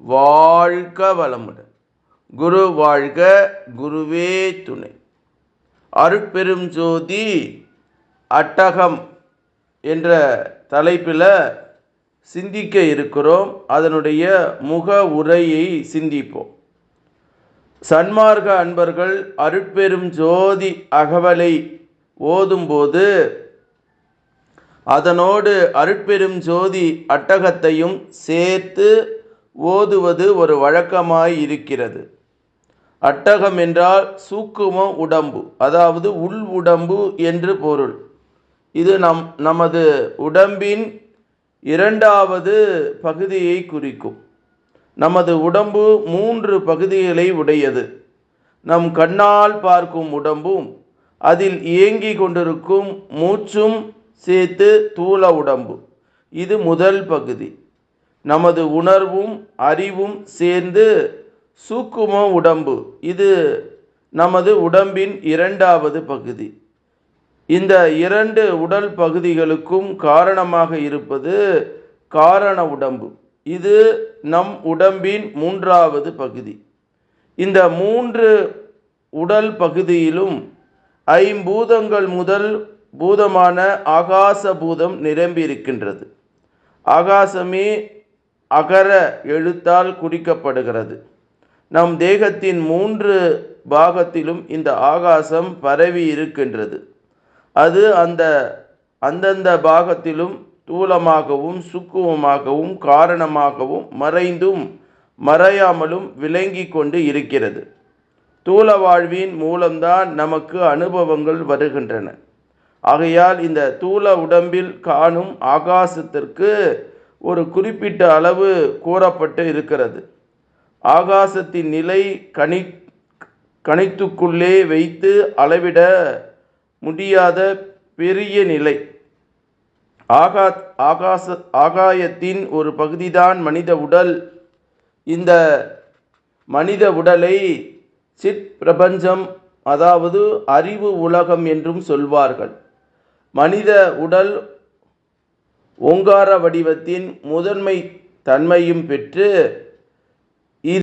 வாழ்க வளமுடன். குரு வாழ்க குருவே துணை. அருட்பெரும் ஜோதி அட்டகம் என்ற தலைப்பில் சிந்திக்க இருக்கிறோம். அதனுடைய முக உரையை சிந்திப்போம். சன்மார்க்க அன்பர்கள் அருட்பெரும் ஜோதி அகவலை ஓதும்போது அதனோடு அருட்பெரும் ஜோதி அட்டகத்தையும் சேர்த்து ஓதுவது ஒரு வழக்கமாய் இருக்கிறது. அட்டகம் என்றால் சூக்கும உடம்பு அதாவது உள் உடம்பு என்று பொருள். இது நம் நமது உடம்பின் இரண்டாவது பகுதியை குறிக்கும். நமது உடம்பு மூன்று பகுதிகளை உடையது. நம் கண்ணால் பார்க்கும் உடம்பும் அதில் இயங்கி கொண்டிருக்கும் மூச்சும் சேர்த்து தூள உடம்பு. இது முதல் பகுதி. நமது உணர்வும் அறிவும் சேர்ந்து சூக்கும உடம்பு. இது நமது உடம்பின் இரண்டாவது பகுதி. இந்த இரண்டு உடல் பகுதிகளுக்கும் காரணமாக இருப்பது காரண உடம்பு. இது நம் உடம்பின் மூன்றாவது பகுதி. இந்த மூன்று உடல் பகுதியிலும் ஐம்பூதங்கள் முதல் பூதமான ஆகாச பூதம் நிரம்பி இருக்கின்றது ஆகாசமே அகர எழுத்தால் குறிக்கப்படுகிறது. நம் தேகத்தின் மூன்று பாகத்திலும் இந்த ஆகாசம் பரவி இருக்கின்றது. அது அந்த அந்தந்த பாகத்திலும் தூலமாகவும் சுக்குவமாகவும் காரணமாகவும் மறைந்தும் மறையாமலும் விளங்கி கொண்டு இருக்கிறது. தூல வாழ்வின் மூலம்தான் நமக்கு அனுபவங்கள் வருகின்றன. ஆகையால் இந்த தூல உடம்பில் காணும் ஆகாசத்திற்கு ஒரு குறிப்பிட்ட அளவு கூறப்பட்டு இருக்கிறது. ஆகாசத்தின் நிலை கணி கணித்துக்குள்ளே வைத்து அளவிட முடியாத பெரிய நிலை. ஆகா ஆகாச ஆகாயத்தின் ஒரு பகுதிதான் மனித உடல். இந்த மனித உடலை சிற் பிரபஞ்சம் அதாவது அறிவு உலகம் என்றும் சொல்வார்கள். மனித உடல் ஓங்கார வடிவத்தின் முதன்மை தன்மையும் பெற்று